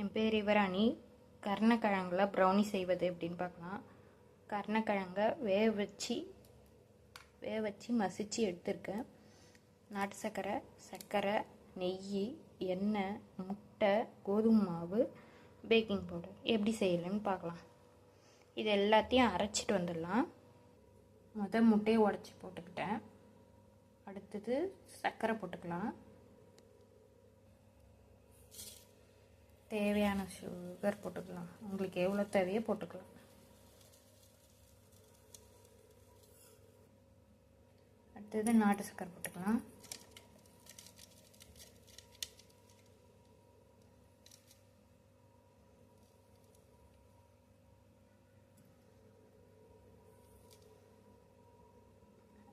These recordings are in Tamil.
என் பேர் இவராணி. கர்ணக்கிழங்கில் ப்ரௌனி செய்வது அப்படின்னு பார்க்கலாம். கர்ணக்கிழங்கை வேக வச்சு வேக வச்சு மசித்து எடுத்திருக்கேன். நாட்டு சர்க்கரை சர்க்கரை நெய் எண்ணெய் முட்டை கோதுமை மாவு பேக்கிங் பவுடர் எப்படி செய்யலைன்னு பார்க்கலாம். இது எல்லாத்தையும் அரைச்சிட்டு வந்துடலாம். முத முட்டையை உடச்சி போட்டுக்கிட்டேன். அடுத்தது சர்க்கரை போட்டுக்கலாம். தேவையான சுகர் போட்டுக்கலாம். உங்களுக்கு எவ்வளோ தேவையோ போட்டுக்கலாம். அடுத்தது நாட்டு சக்கரை போட்டுக்கலாம்.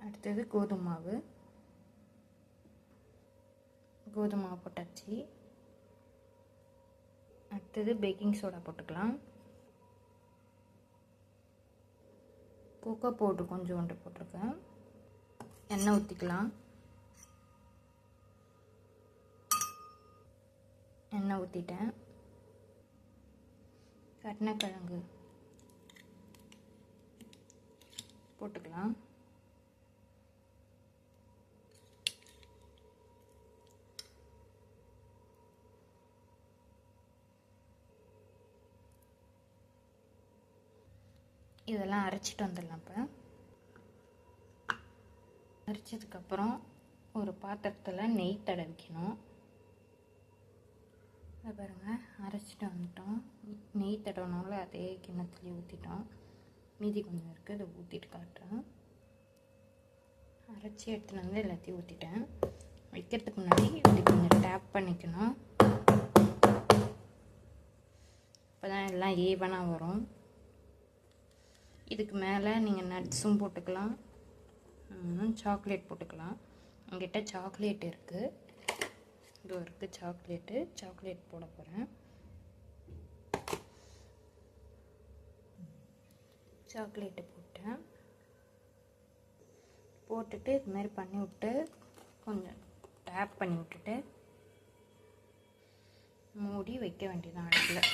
அடுத்தது கோதுமை மாவு. கோதுமை மாவு போட்டாச்சு. அடுத்தது பேக்கிங் சோடா போட்டுக்கலாம். கோகோ பவுட்ரு கொஞ்சோண்டு போட்டிருக்கேன். எண்ணெய் ஊற்றிக்கலாம் எண்ணெய் ஊற்றிட்டேன் கருணக்கிழங்கு போட்டுக்கலாம். இதெல்லாம் அரைச்சிட்டு வந்துடலாம் இப்போ. அரைச்சதுக்கப்புறம் ஒரு பாத்திரத்தில் நெய் தடவிக்கணும். இதை பாருங்கள் அரைச்சிட்டு வந்துட்டோம். நெய் தடவினால அதே கிண்ணத்துலேயே ஊற்றிட்டோம் மீதி கொஞ்சம் இருக்குது அதை ஊற்றிட்டு காட்டுறேன். அரைச்சி எடுத்துகிட்டு வந்து எல்லாத்தையும் ஊற்றிட்டேன் வைக்கிறதுக்கு முன்னாடி இப்படி கொஞ்சம் டேப் பண்ணிக்கணும். அப்போ தான் எல்லாம் ஈவனாக வரும். இதுக்கு மேலே நீங்கள் நட்ஸும் போட்டுக்கலாம். சாக்லேட் போட்டுக்கலாம். என்கிட்ட சாக்லேட் இருக்குது இது இருக்குது சாக்லேட்டு சாக்லேட் போட போகிறேன் சாக்லேட்டு போட்டேன். போட்டுட்டு இது மாதிரி பண்ணி விட்டு கொஞ்சம் டேப் பண்ணி விட்டுட்டு மூடி வைக்க வேண்டியதான் அடுப்பில்.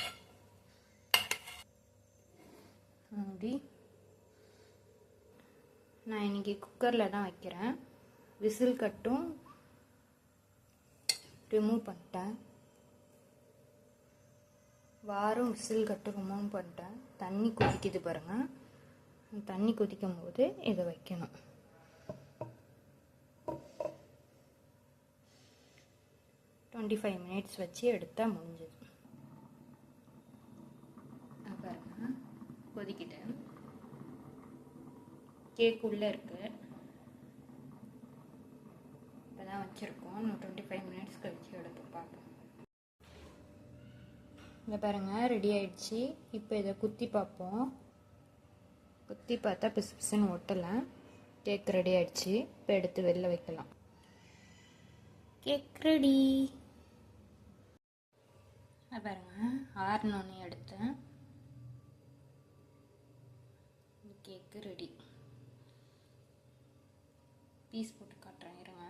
மூடி நான் இன்றைக்கி குக்கரில் தான் வைக்கிறேன். விசில் கட்டும். ரிமூவ் பண்ணிட்டேன். வாரம் விசில் கட்டு ரிமூவ் பண்ணிட்டேன். தண்ணி கொதிக்குது பாருங்கள் தண்ணி கொதிக்கும் போது இதை வைக்கணும். டுவெண்ட்டி ஃபைவ் மினிட்ஸ் வச்சு எடுத்தால் முடிஞ்சது. பாருங்க. கொதிக்கிட்டேன். கேக் உள்ளே இருக்குது இப்போ தான் வச்சுருக்கோம். இன்னும் டுவெண்ட்டி ஃபைவ் மினிட்ஸ் கழிச்சு எடுத்து பார்ப்போம். இங்கே பாருங்கள் ரெடி ஆயிடுச்சு. இப்போ இதை குத்தி பார்ப்போம். குத்தி பார்த்தா பிசு பிசுன்னு ஒட்டலை. கேக் ரெடி ஆயிடுச்சு. இப்போ எடுத்து வெளில வைக்கலாம். கேக் ரெடி பாருங்க ஆறுனோன்னு எடுத்தேன். கேக்கு ரெடி பீஸ் போட்டு காட்டுறேன் இருங்க.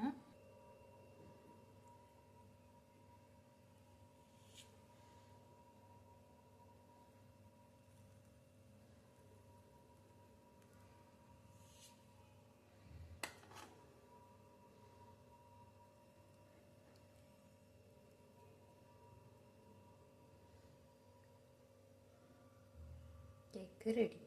கேக்கு ரெடி